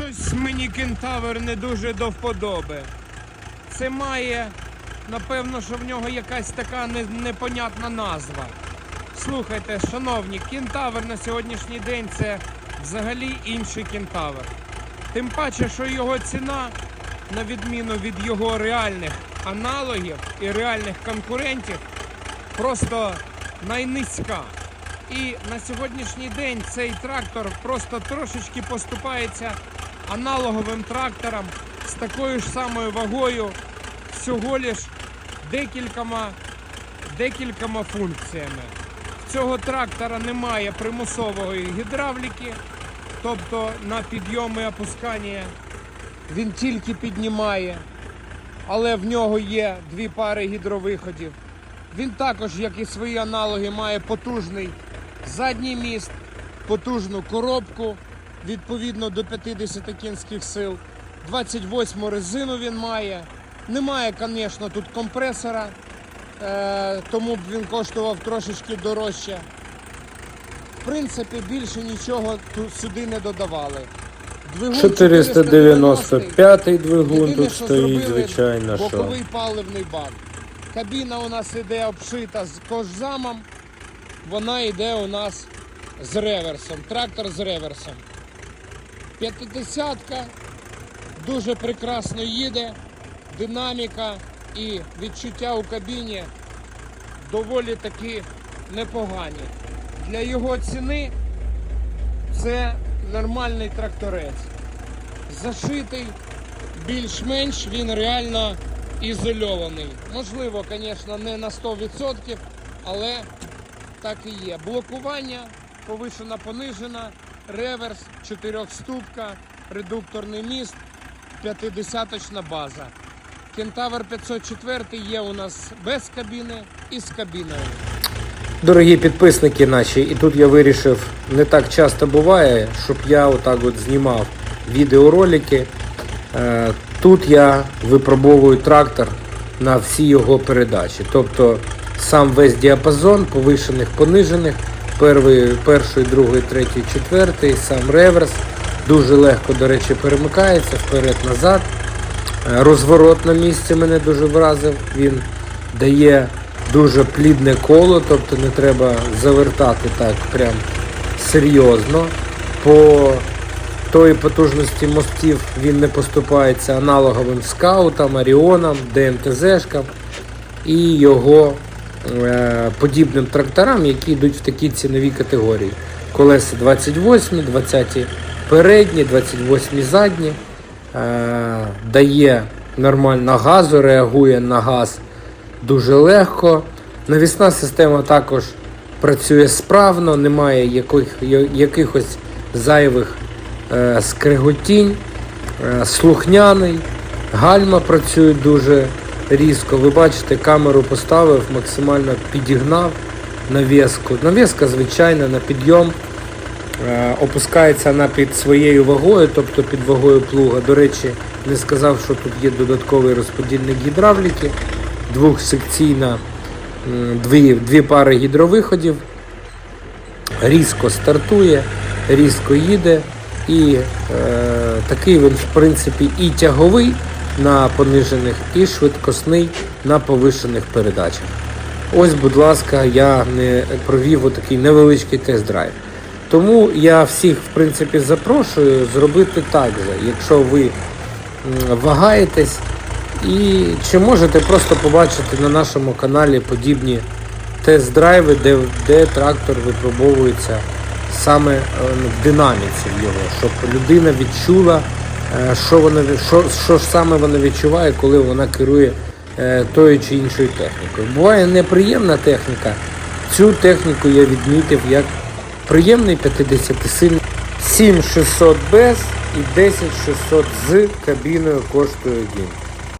Щось мені кентавр не дуже до вподоби. Це має, напевно, що в нього якась така непонятна назва. Слухайте, шановні, кентавр на сьогоднішній день це взагалі інший кентавр. Тим паче, що його ціна, на відміну від його реальних аналогів і реальних конкурентів, просто найнизька. І на сьогоднішній день цей трактор просто трошечки поступається аналоговим тракторам з такою ж самою вагою, всього лиш декількома, декількома функціями. Цього трактора немає примусової гідравліки, тобто на підйом і опускання він тільки піднімає, але в нього є дві пари гідровиходів. Він також, як і свої аналоги, має потужний задній міст, потужну коробку відповідно до 50 кінських сил. 28 резину він має. Немає, звісно, тут компресора, е, тому б він коштував трошечки дорожче. В принципі, більше нічого тут сюди не додавали. Двигун 495 двигун тут стоїть, звичайно, що. боковий паливний бак. Кабіна у нас іде обшита з кожзамом, вона йде у нас з реверсом. Трактор з реверсом. П'ятидесятка дуже прекрасно їде, динаміка і відчуття у кабіні доволі таки непогані. Для його ціни це нормальний тракторець. Зашитий, більш-менш він реально ізольований. Можливо, звісно, не на 100%, але так і є. Блокування повишена, понижена, реверс, чотирьохступка, редукторний міст, 50-очна база. Кентавр 504 є у нас без кабіни і з кабіною. Дорогі підписники наші, і тут я вирішив, не так часто буває, щоб я отак от знімав відеоролики. Е, Тут я випробовую трактор на всі його передачі. Тобто сам весь діапазон повишених, понижених, перший, перший, другий, третій, четвертий, сам реверс. Дуже легко, до речі, перемикається вперед-назад. Е, Розворот на місці мене дуже вразив. Він дає дуже плідне коло, тобто не треба завертати так прям серйозно. По тої потужності мостів він не поступається аналоговим скаутам, аріонам, ДМТЗшкам і його подібним тракторам, які йдуть в такі цінові категорії. Колеса 28, 20 передні, 28 задні. Е, дає нормально газу, реагує на газ дуже легко. Навісна система також працює справно, немає яких, якихось зайвих е, скриготінь, е, слухняний, гальма працює дуже різко. Ви бачите, камеру поставив, максимально підігнав навіску. Навіска звичайна на підйом. Е, Опускається вона під своєю вагою, тобто під вагою плуга. До речі, не сказав, що тут є додатковий розподільник гідравліки, двохсекційна, дві, дві пари гідровиходів. Різко стартує, різко їде. І е, такий він, в принципі, і тяговий на понижених, і швидкісний на повишених передачах. Ось, будь ласка, я не провів отакий невеличкий тест-драйв. Тому я всіх, в принципі, запрошую зробити так же, якщо ви вагаєтесь, і чи можете просто побачити на нашому каналі подібні тест-драйви, де, де трактор випробовується саме е, в динаміці його, щоб людина відчула, що, вона, що, що ж саме вона відчуває, коли вона керує е, тою чи іншою технікою. Буває неприємна техніка. Цю техніку я відмітив як приємний 50-сильний 7600 без і 10600 з кабіною коштує він.